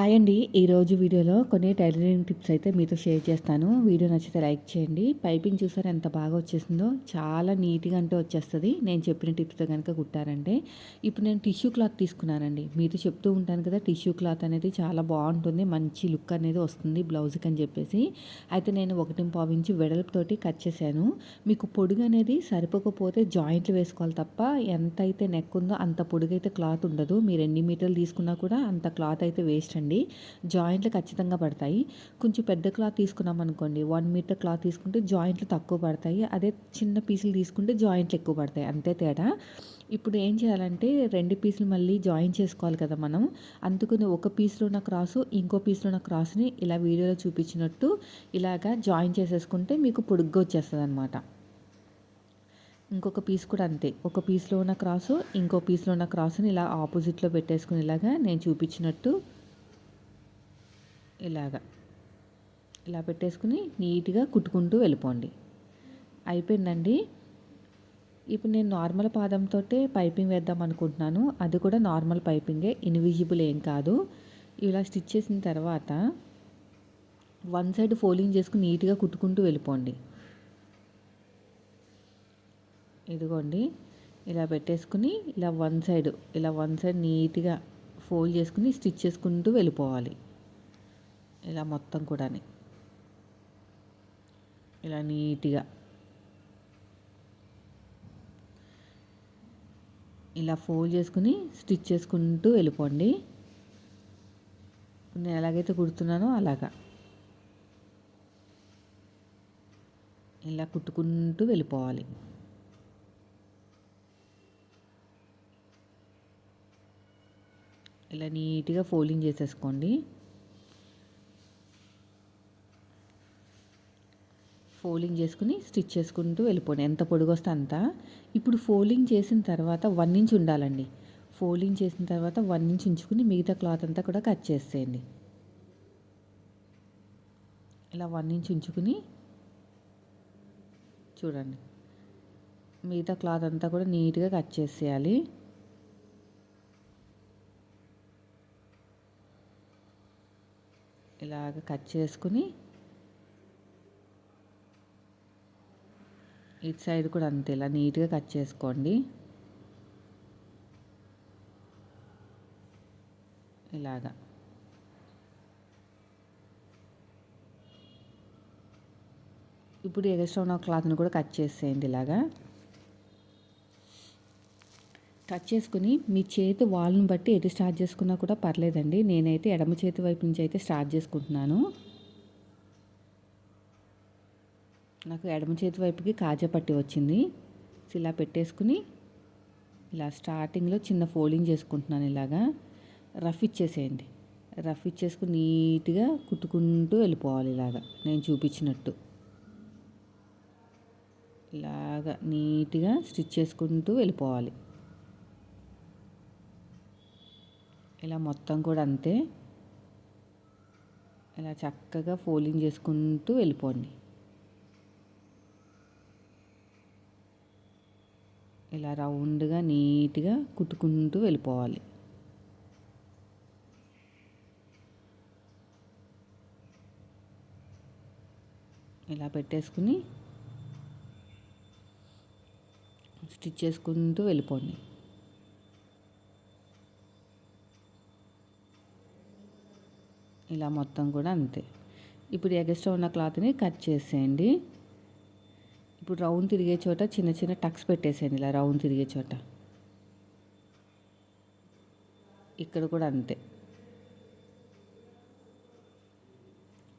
Hi అండి. ఈరోజు వీడియోలో కొన్ని టైలరింగ్ టిప్స్ అయితే మీతో షేర్ చేస్తాను. వీడియో నచ్చితే లైక్ చేయండి. పైపింగ్ చూసారు ఎంత బాగా వచ్చేసిందో? చాలా నీట్గా అంటే వచ్చేస్తుంది. నేను చెప్పిన టిప్స్తో కనుక కుట్టారంటే ఇప్పుడు నేను టిష్యూ క్లాత్ తీసుకున్నానండి. మీతో చెప్తూ ఉంటాను కదా టిష్యూ క్లాత్ అనేది చాలా బాగుంటుంది. మంచి లుక్ అనేది వస్తుంది బ్లౌజ్కి అని చెప్పేసి. అయితే నేను ఒకటి పావు ఇంచు వెడల్పుతోటి కట్ చేశాను. మీకు పొడుగు అనేది సరిపోకపోతే జాయింట్లు వేసుకోవాలి తప్ప ఎంత అయితే నెక్ ఉందో అంత పొడుగు అయితే క్లాత్ ఉండదు. మీరు ఎన్ని మీటర్లు తీసుకున్నా కూడా అంత క్లాత్ అయితే వేస్ట్ అండి. జాయింట్లు ఖచ్చితంగా పడతాయి. కొంచెం పెద్ద క్లాత్ తీసుకున్నాం అనుకోండి వన్ మీటర్ క్లాత్ తీసుకుంటే జాయింట్లు తక్కువ పడతాయి. అదే చిన్న పీసులు తీసుకుంటే జాయింట్లు ఎక్కువ పడతాయి. అంతే తేడా. ఇప్పుడు ఏం చేయాలంటే రెండు పీసులు మళ్ళీ జాయిన్ చేసుకోవాలి కదా మనం. అందుకని ఒక పీస్లో ఉన్న క్రాసు ఇంకో పీస్లో ఉన్న క్రాస్ని ఇలా వీడియోలో చూపించినట్టు ఇలాగా జాయిన్ చేసేసుకుంటే మీకు పొడుగ్గా వచ్చేస్తుంది అనమాట ఇంకొక పీస్ కూడా అంతే. ఒక పీస్లో ఉన్న క్రాసు ఇంకో పీస్లో ఉన్న క్రాస్ని ఇలా ఆపోజిట్లో పెట్టేసుకుని ఇలాగా నేను చూపించినట్టు ఇలాగా. ఇలా పెట్టేసుకుని నీట్గా కుట్టుకుంటూ వెళ్ళిపోండి. అయిపోయిందండి. ఇప్పుడు నేను నార్మల్ పాదంతో పైపింగ్ వేద్దాం అనుకుంటున్నాను. అది కూడా నార్మల్ పైపింగే ఇన్విజిబుల్ ఏం కాదు. ఇలా స్టిచ్ చేసిన తర్వాత వన్ సైడ్ ఫోల్డింగ్ చేసుకుని నీట్గా కుట్టుకుంటూ వెళ్ళిపోండి. ఇదిగోండి. ఇలా పెట్టేసుకుని ఇలా వన్ సైడ్ ఇలా వన్ సైడ్ నీట్గా ఫోల్డ్ చేసుకుని స్టిచ్ చేసుకుంటూ వెళ్ళిపోవాలి. ఇలా మొత్తం కూడా ఇలా నీట్గా. ఇలా ఫోల్డ్ చేసుకుని స్టిచ్ చేసుకుంటూ వెళ్ళిపోండి. నేను ఎలాగైతే కుడుతున్నానో అలాగా. ఇలా కుట్టుకుంటూ వెళ్ళిపోవాలి. ఇలా నీట్గా ఫోల్డింగ్ చేసేసుకోండి. ఫోల్డింగ్ చేసుకుని స్టిచ్ చేసుకుంటూ వెళ్ళిపోండి ఎంత పొడుగు వస్తే అంత. ఇప్పుడు ఫోల్డింగ్ చేసిన తర్వాత వన్ ఇంచ్ ఉండాలండి. ఫోల్డింగ్ చేసిన తర్వాత వన్ ఇంచ్ ఉంచుకుని మిగతా క్లాత్ అంతా కూడా కట్ చేసేయండి. ఇలా వన్ ఇంచ్ ఉంచుకుని చూడండి. మిగతా క్లాత్ అంతా కూడా నీట్గా కట్ చేసేయాలి. ఇలాగ కట్ చేసుకుని ఇటు సైడ్ కూడా అంతే ఇలా నీట్గా కట్ చేసుకోండి. ఇలాగా. ఇప్పుడు ఎగస్ట్రా ఉన్న క్లాత్ని కూడా కట్ చేసేయండి ఇలాగా. కట్ చేసుకుని మీ చేతి వాళ్ళని బట్టి ఎటు స్టార్ట్ చేసుకున్నా కూడా పర్లేదండి. నేనైతే ఎడమ చేతి వైపు నుంచి అయితే స్టార్ట్ చేసుకుంటున్నాను. నాకు ఎడమ చేతి వైపుకి కాజా పట్టి వచ్చింది. ఇలా పెట్టేసుకుని ఇలా స్టార్టింగ్లో చిన్న ఫోల్డింగ్ చేసుకుంటున్నాను ఇలాగా. రఫ్ ఇచ్చేసేయండి. రఫ్ ఇచ్చేసుకుని నీట్గా కుట్టుకుంటూ వెళ్ళిపోవాలి ఇలాగా. నేను చూపించినట్టు. ఇలాగా నీట్గా స్టిచ్ చేసుకుంటూ వెళ్ళిపోవాలి. ఇలా మొత్తం కూడా అంతే. ఇలా చక్కగా ఫోల్డింగ్ చేసుకుంటూ వెళ్ళిపోండి. ఇలా రౌండ్గా నీట్గా కుట్టుకుంటూ వెళ్ళిపోవాలి. ఇలా పెట్టేసుకుని స్టిచ్ చేసుకుంటూ వెళ్ళిపోండి. ఇలా మొత్తం కూడా అంతే. ఇప్పుడు ఎగస్ట్రా ఉన్న క్లాత్ని కట్ చేసేయండి. ఇప్పుడు రౌండ్ తిరిగే చోట చిన్న చిన్న టక్స్ పెట్టేసేయండి ఇలా రౌండ్ తిరిగే చోట. ఇక్కడ కూడా అంతే.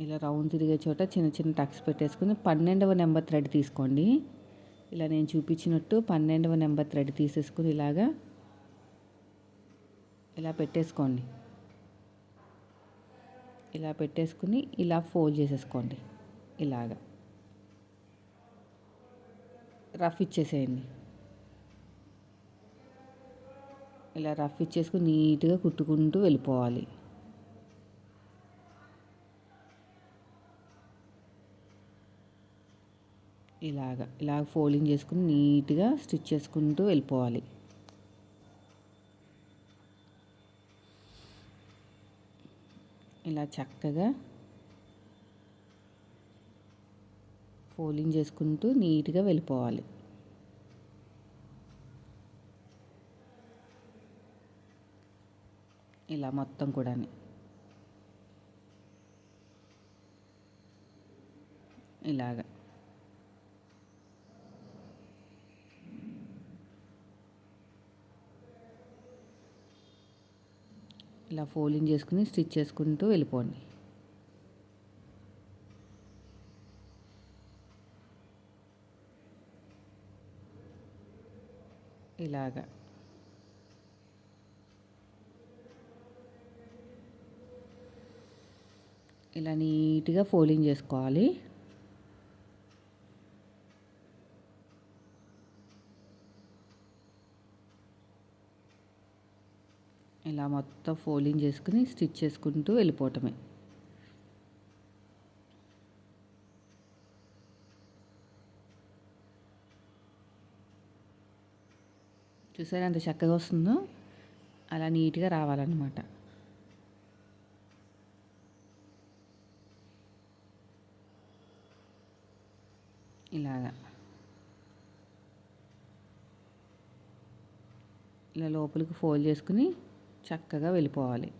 ఇలా రౌండ్ తిరిగే చోట చిన్న చిన్న టక్స్ పెట్టేసుకుని పన్నెండవ నెంబర్ థ్రెడ్ తీసుకోండి. ఇలా నేను చూపించినట్టు పన్నెండవ నెంబర్ థ్రెడ్ తీసేసుకుని ఇలాగా ఇలా పెట్టేసుకోండి. ఇలా పెట్టేసుకుని ఇలా ఫోల్డ్ చేసేసుకోండి. ఇలాగా. రఫ్ ఇచ్చేసేయండి. ఇలా రఫ్ ఇచ్చేసుకుని నీట్గా కుట్టుకుంటూ వెళ్ళిపోవాలి. ఇలాగ ఇలాగ ఫోల్డింగ్ చేసుకుని నీట్గా స్టిచ్ చేసుకుంటూ వెళ్ళిపోవాలి. ఇలా చక్కగా ఫోల్డింగ్ చేసుకుంటూ నీట్గా వెళ్ళిపోవాలి. ఇలా మొత్తం కూడా ఇలాగా. ఇలా ఫోల్డింగ్ చేసుకుని స్టిచ్ చేసుకుంటూ వెళ్ళిపోండి. ఇలాగా. ఇలా నీట్గా ఫోల్డింగ్ చేసుకోవాలి. ఇలా మొత్తం ఫోల్డింగ్ చేసుకుని స్టిచ్ చేసుకుంటూ వెళ్ళిపోవటమే. చూసారా ఎంత చక్కగా వస్తుందో అలా నీట్గా రావాలన్నమాట. ఇలాగా. ఇలా లోపలికి ఫోల్డ్ చేసుకుని చక్కగా వెళ్ళిపోవాలి.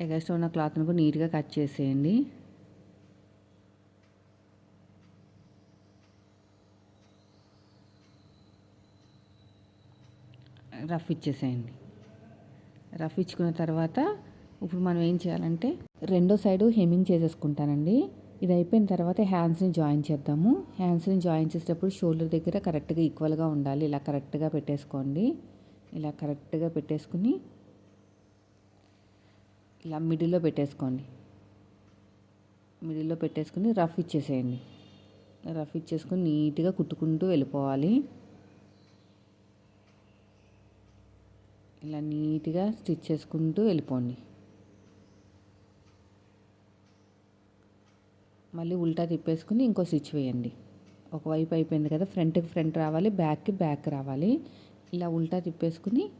ఎగస్ట్ ఉన్న క్లాత్ను కూడా నీట్గా కట్ చేసేయండి. రఫ్ ఇచ్చేసేయండి. రఫ్ ఇచ్చుకున్న తర్వాత ఇప్పుడు మనం ఏం చేయాలంటే రెండో సైడు హెమ్మింగ్ చేసేసుకుంటానండి. ఇది అయిపోయిన తర్వాత హ్యాండ్స్ని జాయిన్ చేద్దాము. హ్యాండ్స్ని జాయిన్ చేసేటప్పుడు షోల్డర్ దగ్గర కరెక్ట్గా ఈక్వల్గా ఉండాలి. ఇలా కరెక్ట్గా పెట్టేసుకోండి. ఇలా కరెక్ట్గా పెట్టేసుకుని ఇలా మిడిల్లో పెట్టేసుకోండి. మిడిల్లో పెట్టేసుకుని రఫ్ ఇచ్చేసేయండి. రఫ్ ఇచ్చేసుకుని నీట్గా కుట్టుకుంటూ వెళ్ళిపోవాలి. ఇలా నీట్గా స్టిచ్ చేసుకుంటూ వెళ్ళిపోండి. మళ్ళీ ఉల్టా తిప్పేసుకుని ఇంకో స్టిచ్ వేయండి. ఒకవైపు అయిపోయింది కదా ఫ్రంట్కి ఫ్రంట్ రావాలి బ్యాక్కి బ్యాక్ రావాలి. ఇలా ఉల్టా తిప్పేసుకుని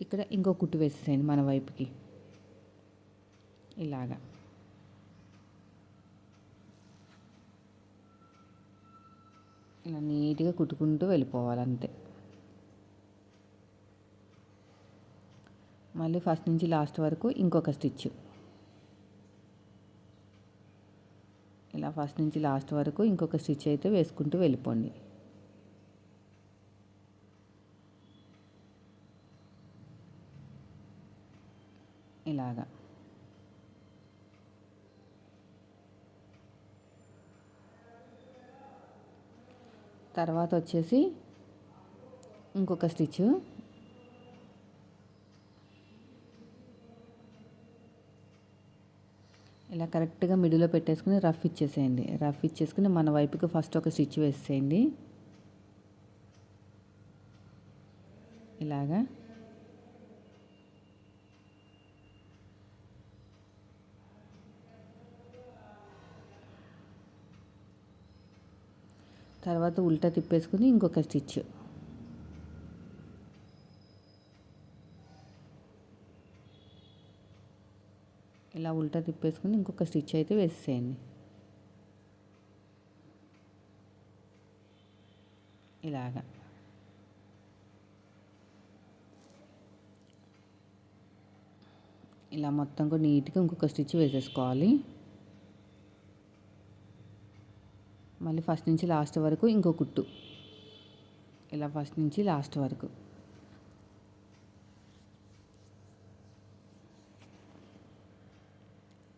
ఇక్కడ ఇంకో కుట్టు వేసేసేయండి మన వైపుకి. ఇలాగా. ఇలా నీట్గా కుట్టుకుంటూ వెళ్ళిపోవాలి మళ్ళీ ఫస్ట్ నుంచి లాస్ట్ వరకు ఇంకొక స్టిచ్ ఇలా ఫస్ట్ నుంచి లాస్ట్ వరకు ఇంకొక స్టిచ్ అయితే వేసుకుంటూ వెళ్ళిపోండి. ఇలాగా. తర్వాత వచ్చేసి ఇంకొక స్టిచ్ ఇలా కరెక్ట్గా మిడిలో పెట్టేసుకుని రఫ్ ఇచ్చేసేయండి. రఫ్ ఇచ్చేసుకుని మన వైపుకి ఫస్ట్ ఒక స్టిచ్ వేసేయండి ఇలాగా. తర్వాత ఉల్టా తిప్పేసుకుని ఇంకొక స్టిచ్ ఇలా ఉల్టా తిప్పేసుకుని ఇంకొక స్టిచ్ అయితే వేసేయండి ఇలాగా. ఇలా మొత్తం కూడా నీట్గా ఇంకొక స్టిచ్ వేసేసుకోవాలి. మళ్ళీ ఫస్ట్ నుంచి లాస్ట్ వరకు ఇంకో కుట్టు. ఇలా ఫస్ట్ నుంచి లాస్ట్ వరకు.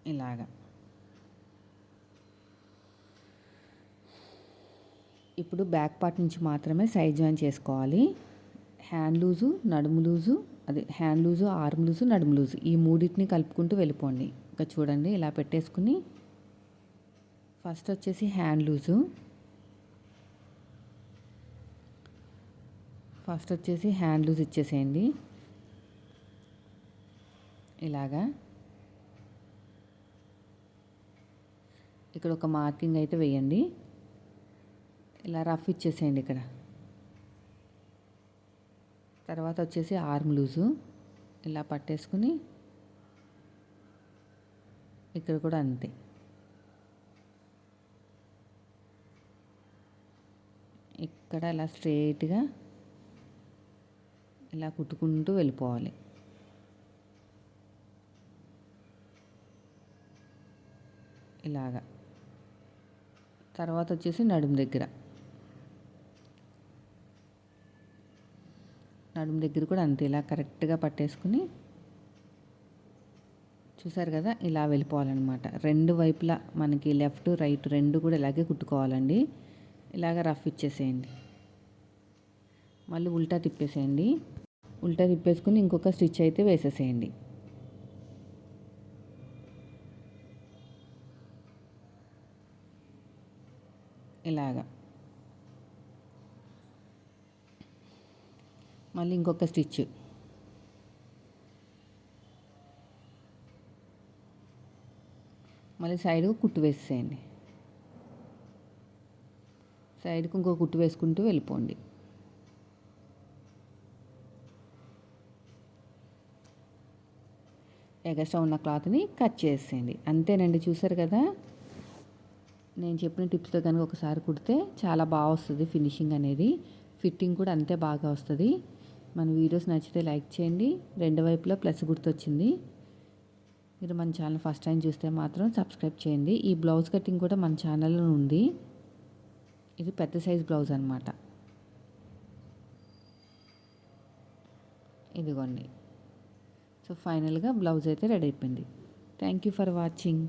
ఇలాగా. ఇప్పుడు బ్యాక్ పార్ట్ నుంచి మాత్రమే సైడ్ జాయిన్ చేసుకోవాలి. హ్యాండ్ లూజు నడుము లూజు అదే హ్యాండ్ లూజు ఆర్మ్ లూజు నడుము లూజు ఈ మూడింటిని కలుపుకుంటూ వెళ్ళిపోండి. ఇంకా చూడండి ఇలా పెట్టేసుకుని ఫస్ట్ వచ్చేసి హ్యాండ్ లూజు. ఫస్ట్ వచ్చేసి హ్యాండ్ లూజ్ ఇచ్చేసేయండి. ఇలాగా. ఇక్కడ ఒక మార్కింగ్ అయితే వేయండి. ఇలా రఫ్ ఇచ్చేసేయండి ఇక్కడ. తర్వాత వచ్చేసి ఆర్మ్ లూజు. ఇలా పట్టేసుకుని ఇక్కడ కూడా అంతే. ఇక్కడ ఇలా స్ట్రైట్గా ఇలా కుట్టుకుంటూ వెళ్ళిపోవాలి. ఇలాగా. తర్వాత వచ్చేసి నడుము దగ్గర. నడుము దగ్గర కూడా అంతే ఇలా కరెక్ట్గా పట్టేసుకుని చూసారు కదా ఇలా వెళ్ళిపోవాలన్నమాట. రెండు వైపులా మనకి లెఫ్ట్ రైట్ రెండు కూడా ఇలాగే కుట్టుకోవాలండి. ఇలాగ రఫ్ ఇచ్చేసేయండి. మళ్ళీ ఉల్టా తిప్పేసేయండి. ఉల్టా తిప్పేసుకుని ఇంకొక స్టిచ్ అయితే వేసేసేయండి. ఇలాగా. మళ్ళీ ఇంకొక స్టిచ్. మళ్ళీ సైడ్ కుట్టు వేసేయండి. సైడ్కి ఇంకో కుట్టు వేసుకుంటూ వెళ్ళిపోండి. ఎగస్ట్రా ఉన్న క్లాత్ని కట్ చేసేయండి. అంతేనండి చూసారు కదా? నేను చెప్పిన టిప్స్తో కనుక ఒకసారి కుడితే చాలా బాగా వస్తుంది ఫినిషింగ్ అనేది. ఫిట్టింగ్ కూడా అంతే బాగా వస్తుంది. మన వీడియోస్ నచ్చితే లైక్ చేయండి. రెండు వైపులా ప్లస్ గుర్తొచ్చింది. మీరు మన ఛానల్ ఫస్ట్ టైం చూస్తే మాత్రం సబ్స్క్రైబ్ చేయండి. ఈ బ్లౌజ్ కటింగ్ కూడా మన ఛానల్లో ఉంది. ఇది పెద్ద సైజ్ బ్లౌజ్ అనమాట ఇదిగోండి. సో ఫైనల్గా బ్లౌజ్ అయితే రెడీ అయిపోయింది. Thank you for watching.